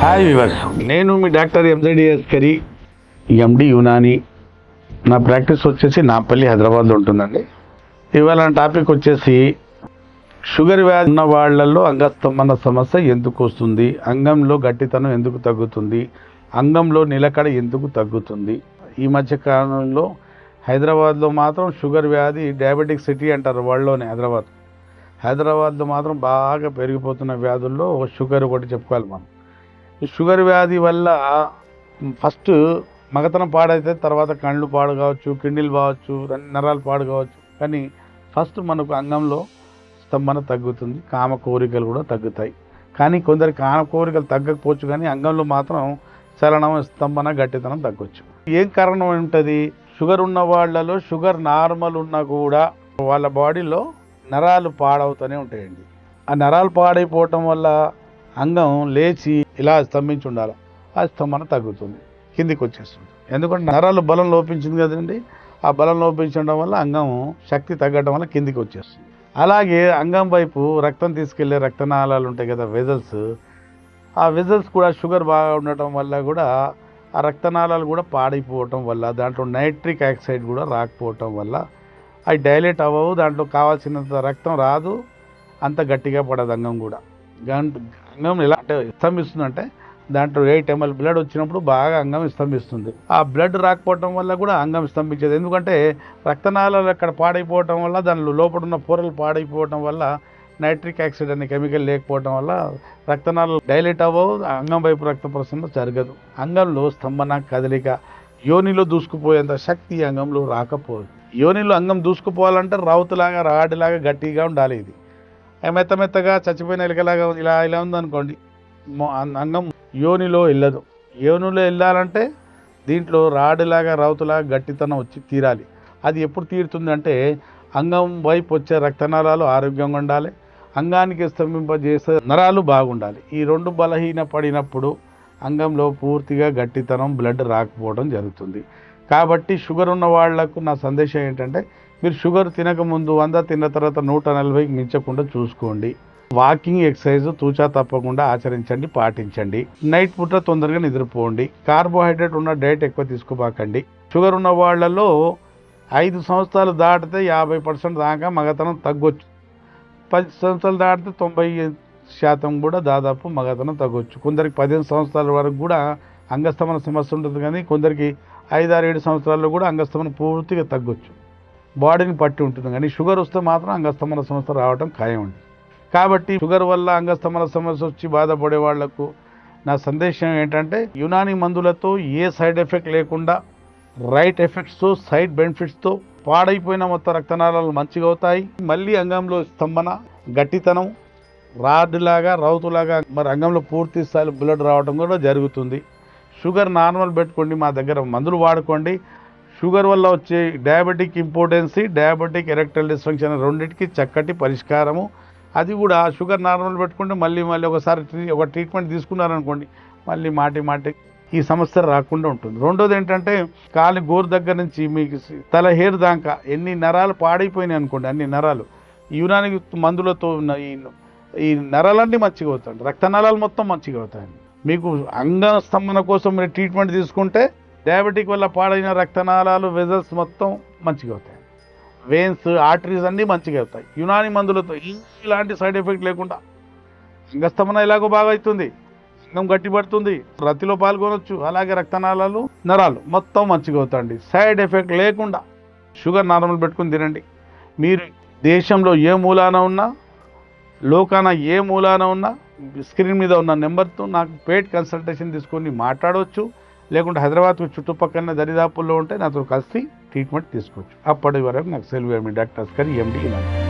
Hi viewers నేను మీ doctor ఎంజడిఎస్ కరీ. ఎండి యునాని నా ప్రాక్టీస్ వచ్చేసి నాపల్లి హైదరాబాద్లో ఉంటుందండి. ఇవాళ టాపిక్ వచ్చేసి షుగర్ వ్యాధి ఉన్న వాళ్ళల్లో అంగస్తంభన సమస్య ఎందుకు వస్తుంది? అంగంలో గట్టితనం ఎందుకు తగ్గుతుంది? అంగంలో నిలకడ ఎందుకు తగ్గుతుంది? ఈ మధ్య కాలంలో హైదరాబాద్లో మాత్రం షుగర్ వ్యాధి డయాబెటిక్ సిటీ అంటారు వరల్డ్లోనే హైదరాబాద్. హైదరాబాద్లో మాత్రం బాగా పెరిగిపోతున్న వ్యాధుల్లో షుగర్ ఒకటి చెప్పుకోవాలి మనం. ఈ షుగర్ వ్యాధి వల్ల ఫస్ట్ మగతనం పాడైతే తర్వాత కళ్ళు పాడు కావచ్చు కిడ్నీలు కావచ్చు నరాలు పాడు కావచ్చు. కానీ ఫస్ట్ మనకు అంగంలో స్తంభన తగ్గుతుంది కామ కోరికలు కూడా తగ్గుతాయి. కానీ కొందరి కామ కోరికలు తగ్గకపోవచ్చు కానీ అంగంలో మాత్రం చలనం స్తంభన గట్టితనం తగ్గొచ్చు. ఏం కారణం ఉంటుంది? షుగర్ ఉన్న వాళ్ళలో షుగర్ నార్మల్ ఉన్నా కూడా వాళ్ళ బాడీలో నరాలు పాడవుతూనే ఉంటాయండి. ఆ నరాలు పాడైపోవటం వల్ల అంగం లేచి ఇలా స్తంభించి ఉండాలి. ఆ స్తంభన తగ్గుతుంది కిందికి వచ్చేస్తుంది. ఎందుకంటే నరాలు బలం లోపించింది కదండి. ఆ బలం లోపించడం వల్ల అంగం శక్తి తగ్గడం వల్ల కిందికి వచ్చేస్తుంది. అలాగే అంగం వైపు రక్తం తీసుకెళ్ళే రక్తనాళాలు ఉంటాయి కదా వెజల్స్. ఆ వెజల్స్ కూడా షుగర్ బాగా ఉండటం వల్ల కూడా ఆ రక్తనాళాలు కూడా పాడైపోవటం వల్ల దాంట్లో నైట్రిక్ ఆక్సైడ్ కూడా రాకపోవటం వల్ల అవి డైలేట్ అవ్వవు దాంట్లో కావాల్సినంత రక్తం రాదు అంత గట్టిగా పడదు అంగం కూడా. అంగం ఎలా అంటే స్తంభిస్తుందంటే దాంట్లో ఎయిట్ ఎంఎల్ బ్లడ్ వచ్చినప్పుడు బాగా అంగం స్తంభిస్తుంది. ఆ బ్లడ్ రాకపోవటం వల్ల కూడా అంగం స్తంభించేది. ఎందుకంటే రక్తనాళాలు అక్కడ పాడైపోవటం వల్ల దానిలో లోపల ఉన్న పొరలు పాడైపోవటం వల్ల నైట్రిక్ యాక్సిడ్ అనే కెమికల్ లేకపోవటం వల్ల రక్తనాళాలు డైలేట్ అవ్వవు అంగం వైపు రక్త ప్రసరణ జరగదు. అంగంలో స్తంభన కదలిక యోనిలో దూసుకుపోయేంత శక్తి అంగంలో రాకపోదు. యోనిలో అంగం దూసుకుపోవాలంటే రావుతులాగా రాడిలాగా గట్టిగా ఉండాలి ఇది. ఏ మెత్త మెత్తగా చచ్చిపోయిన ఎలకలాగా ఇలా ఇలా ఉందనుకోండి అంగం యోనిలో వెళ్ళదు యోనిలో వెళ్ళాలంటే దీంట్లో రాడిలాగా రౌతులాగా గట్టితనం వచ్చి తీరాలి. అది ఎప్పుడు తీరుతుంది అంటే అంగం వైపు వచ్చే రక్తనాళాలు ఆరోగ్యంగా ఉండాలి. అంగానికి స్తంభింపజేసే నరాలు బాగుండాలి. ఈ రెండు బలహీన పడినప్పుడు అంగంలో పూర్తిగా గట్టితనం బ్లడ్ రాకపోవడం జరుగుతుంది. కాబట్టి షుగర్ ఉన్న వాళ్ళకు నా సందేశం ఏంటంటే మీరు షుగర్ తినకముందు వంద తిన్న తర్వాత నూట నలభైకి మించకుండా చూసుకోండి. వాకింగ్ ఎక్సర్సైజ్ తూచా తప్పకుండా ఆచరించండి పాటించండి. నైట్ పూట తొందరగా నిద్రపోండి. కార్బోహైడ్రేట్ ఉన్న డైట్ ఎక్కువ తీసుకోబాకండి. షుగర్ ఉన్న వాళ్ళలో ఐదు సంవత్సరాలు దాటితే యాభై పర్సెంట్ దాకా మగతనం తగ్గొచ్చు. పది సంవత్సరాలు దాటితే తొంభై శాతం కూడా దాదాపు మగతనం తగ్గొచ్చు. కొందరికి పదిహేను సంవత్సరాల వరకు కూడా అంగస్తమన సమస్య ఉంటుంది కానీ కొందరికి ఐదారు ఏడు సంవత్సరాల్లో కూడా అంగస్తమన పూర్తిగా తగ్గొచ్చు. బాడీని పట్టి ఉంటుంది. కానీ షుగర్ వస్తే మాత్రం అంగస్తమన సమస్య రావడం ఖాయం అండి కాబట్టి షుగర్ వల్ల అంగస్తమన సమస్య వచ్చి బాధపడే వాళ్ళకు నా సందేశం ఏంటంటే యునాని మందులతో ఏ సైడ్ ఎఫెక్ట్ లేకుండా రైట్ ఎఫెక్ట్స్తో సైడ్ బెనిఫిట్స్తో పాడైపోయిన మొత్తం రక్తనాళాలు మంచిగా అవుతాయి. మళ్ళీ అంగంలో స్తంభన గట్టితనం రాడ్లాగా రౌతులాగా మరి అంగంలో పూర్తి స్థాయిలో బ్లడ్ రావడం కూడా జరుగుతుంది. షుగర్ నార్మల్ పెట్టుకోండి మా దగ్గర మందులు వాడుకోండి. షుగర్ వల్ల వచ్చే diabetic impotency diabetic erectile dysfunction రెండింటికి చక్కటి పరిష్కారము. అది కూడా షుగర్ నార్మల్ పెట్టుకుంటే మళ్ళీ మళ్ళీ ఒకసారి ట్రీ- ఒక ట్రీట్మెంట్ తీసుకున్నారనుకోండి మళ్ళీ మాటి మాటి ఈ సమస్య రాకుండా ఉంటుంది. రెండోది ఏంటంటే కాలి గోరు దగ్గర నుంచి మీకు తల హెయిర్ దాకా ఎన్ని నరాలు పాడైపోయినాయి అనుకోండి అన్ని నరాలు. యునానికి మందులతో ఉన్న ఈ ఈ నరాలన్నీ మంచిగా అవుతాయి రక్తనాళాలు మొత్తం మంచిగా అవుతాయండి మీకు అంగ స్తంభన కోసం మీరు ట్రీట్మెంట్ తీసుకుంటే డయాబెటిక్ వల్ల పాడైన రక్తనాళాలు వెజల్స్ మొత్తం మంచిగా అవుతాయి. వెయిన్స్ ఆర్టరీస్ అన్నీ మంచిగా అవుతాయి. యునాని మందులతో ఇలాంటి సైడ్ ఎఫెక్ట్ లేకుండా అంగస్తంభన ఎలాగో బాగా అవుతుంది. అంగం గట్టిపడుతుంది రతిలో పాల్గొనొచ్చు. అలాగే రక్తనాళాలు నరాలు మొత్తం మంచిగా అవుతాయండి. సైడ్ ఎఫెక్ట్ లేకుండా షుగర్ నార్మల్ పెట్టుకుని తినండి. మీరు దేశంలో ఏ మూలాన ఉన్నా లోకాన ఏ మూలాన ఉన్నా స్క్రీన్ మీద ఉన్న నెంబర్తో నాకు పేడ్ కన్సల్టేషన్ తీసుకొని మాట్లాడవచ్చు లేకుంటే హైదరాబాద్ చుట్టుపక్కల దరిదాపుల్లో ఉంటే నాతో కలిసి ట్రీట్మెంట్ తీసుకోవచ్చు. అప్పటి వరకు నాకు సెలవు మీ డాక్టర్ అస్కర్ ఎండి ఇలాంటి